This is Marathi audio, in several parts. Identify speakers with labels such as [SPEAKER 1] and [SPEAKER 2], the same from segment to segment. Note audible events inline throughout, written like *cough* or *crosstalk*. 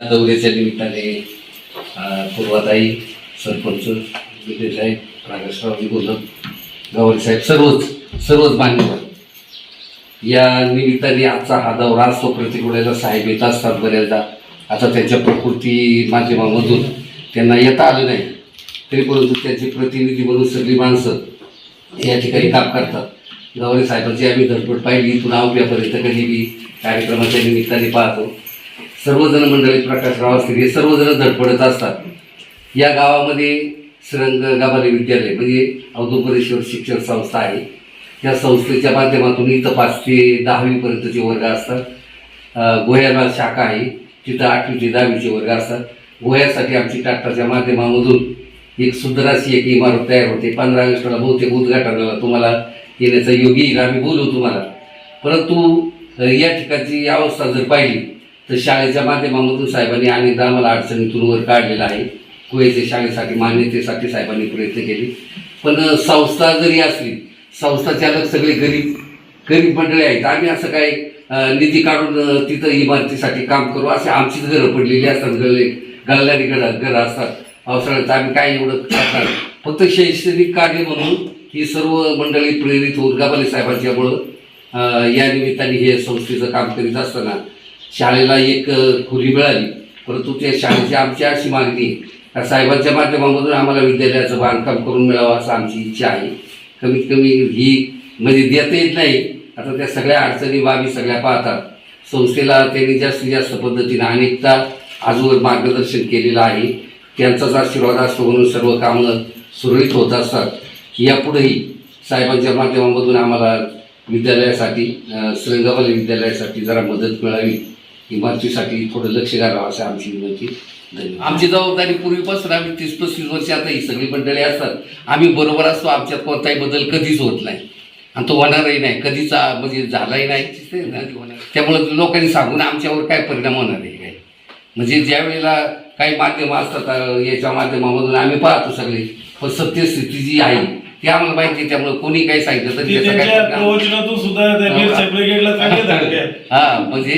[SPEAKER 1] दौऱ्याच्या निमित्ताने पूर्वाताई सरपंच विजय साहेब रागेशरावजी गोलम गवारी साहेब सर्वच सर्वच मान्यवर. या निमित्ताने आजचा हा दौरा असतो प्रत्येक वेळेला साहेब येत असतात बऱ्याचदा. आता त्यांच्या प्रकृती माध्यमामधून त्यांना येता आलं नाही. तरी परंतु त्यांचे प्रतिनिधी म्हणून सगळी माणसं या ठिकाणी काम करतात. गवळी साहेबांची आम्ही धडपड पाहिली इथून आवड्यापर्यंत कधी बी कार्यक्रमाच्या निमित्ताने पाहतो. सर्वजण मंडळी प्रकाशराव असतील हे सर्वजण धडपडत असतात. या गावामध्ये श्रंग गाभारी विद्यालय म्हणजे औदुंबरेश्वर शिक्षण संस्था आहे. या संस्थेच्या माध्यमातून इथं पाच ते दहावीपर्यंतचे वर्ग असतात. गोह्याला शाखा आहे तिथं आठवी ते दहावीचे वर्ग असतात. गोह्यासाठी आमची टाटाच्या माध्यमामधून एक सुंदर अशी एक इमारत तयार होते. पंधरा ऑगस्टला बहुतेक उद्घाटनाला तुम्हाला येण्याचा योग येईल आम्ही बोलू तुम्हाला. परंतु या ठिकाणची अवस्था जर पाहिली तर शाळेच्या माध्यमामधून साहेबांनी अनेकदा आम्हाला अडचणीतून वर काढलेला आहे. कुवेच्या शाळेसाठी मान्यतेसाठी साहेबांनी प्रयत्न केले. पण संस्था जरी असली संस्था चालक सगळे गरीब गरीब मंडळी आहेत. आम्ही असं काय निधी काढून तिथं इमारतीसाठी काम करू? असे आमचीच घरं पडलेली असतात. गळले गळल्याने घरं घरं असतात. पावसाळ्यात आम्ही काय एवढं करणार फक्त शैक्षणिक कार्य म्हणून ही सर्व मंडळी प्रेरित होऊन गाबाले साहेबांच्यामुळं या निमित्ताने हे संस्थेचं काम करीत असताना शाळेला एक खुली खोली मिळाली. परंतु त्या शाळेची आमची अशी मागणी आहे. साहेबांच्या माध्यमामधून आम्हाला विद्यालयाचं बांधकाम करून मिळावं असं आमची इच्छा आहे. कमीत कमी ही म्हणजे देता येत नाही. आता त्या सगळ्या अडचणी बाबी सगळ्या पाहतात. संस्थेला त्यांनी जास्तीत जास्त पद्धतीने अनेकदा आजवर मार्गदर्शन केलेलं आहे. त्यांचाच आशीर्वाद असतो म्हणून सर्व कामं सुरळीत होत असतात. यापुढेही साहेबांच्या माध्यमामधून आम्हाला विद्यालयासाठी अं, श्रृंगावली विद्यालयासाठी जरा मदत मिळावी. इमारतीसाठी थोडं लक्ष घालावं असं आमची विनंती. आमची जबाबदारी पूर्वीपासून आम्ही तीस पस्तीस वर्ष आता ही सगळी मंडळी असतात. आम्ही बरोबर असतो आमच्यात कोणताही बदल कधीच होत नाही. आणि तो होणारही नाही. कधीच म्हणजे झालाही नाही. त्यामुळं लोकांनी सांगून आमच्यावर काय परिणाम होणार आहे काय? म्हणजे ज्या वेळेला काही माध्यमं असतात याच्या माध्यमामधून आम्ही पाहतो सगळे. पण सत्यस्थिती जी आहे ती आम्हाला माहिती त्यामुळे कोणी काही सांगितलं तरी
[SPEAKER 2] ती
[SPEAKER 1] त्याचा काय
[SPEAKER 2] त्यांच्या
[SPEAKER 1] परिणाम.
[SPEAKER 2] प्रवचनातून सुद्धा त्या बीड सेपरेगेटला चांगले धडके आहेत. *laughs*
[SPEAKER 1] हा म्हणजे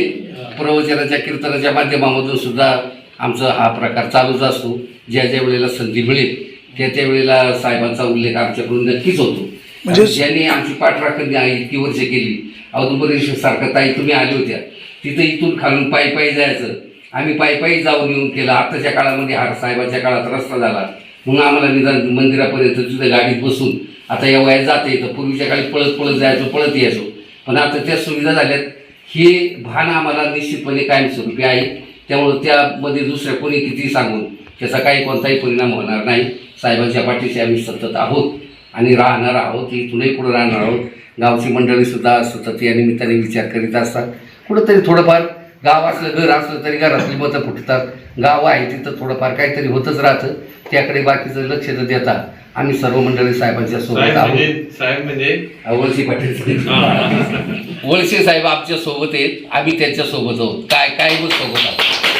[SPEAKER 1] प्रवचनाच्या कीर्तनाच्या माध्यमामधून सुद्धा आमचा हा प्रकार चालूच असतो. ज्या ज्या वेळेला संधी मिळेल त्या त्या वेळेला साहेबांचा उल्लेख आमच्याकडून नक्कीच होतो.
[SPEAKER 3] म्हणजे-
[SPEAKER 1] आणि ज्यांनी आमची पाठराखण आहे इतकी वर्ष केली औदुंबरेश्वर सारखं ताई तुम्ही आले होत्या. तिथं इथून खालून पायी पायी जायचं. आम्ही पायी पायी जाऊन येऊन केलं. आताच्या काळामध्ये हा साहेबाच्या काळात रस्ता झाला. म्हणून आम्हाला निदान मंदिरापर्यंत तिथं गाडीत बसून आता या वयात जाते तर पूर्वीच्या काळी पळत पळत जायचो पळत यायचो. पण आता त्या सुविधा झाल्यात. हे भान आम्हाला निश्चितपणे कायमस्वरूपी आहे. त्यामुळं त्यामध्ये दुसऱ्या कोणी किती सांगून त्याचा काही कोणताही परिणाम होणार नाही. साहेबांच्या पाठीशी आम्ही सतत आहोत आणि राहणार आहोत इथूनही पुढे राहणार आहोत. गावची मंडळीसुद्धा सतत या निमित्ताने विचार करीत असतात. कुठंतरी थोडंफार गाव असलं घर असलं तरी घरातली मतं फुटतात. गाव आहे तिथं थोडंफार काहीतरी होतच राहतं. त्याकडे बाकीचं लक्ष न देता आम्ही सर्व मंडळी साहेबांच्या सोबत
[SPEAKER 4] साहेब
[SPEAKER 1] आहोत.
[SPEAKER 4] म्हणजे साहेब म्हणजे?
[SPEAKER 1] वळसे पाटील. वळसे साहेब आमच्यासोबत आहेत. आम्ही त्यांच्यासोबत आहोत. काय काय मग सोबत आहोत.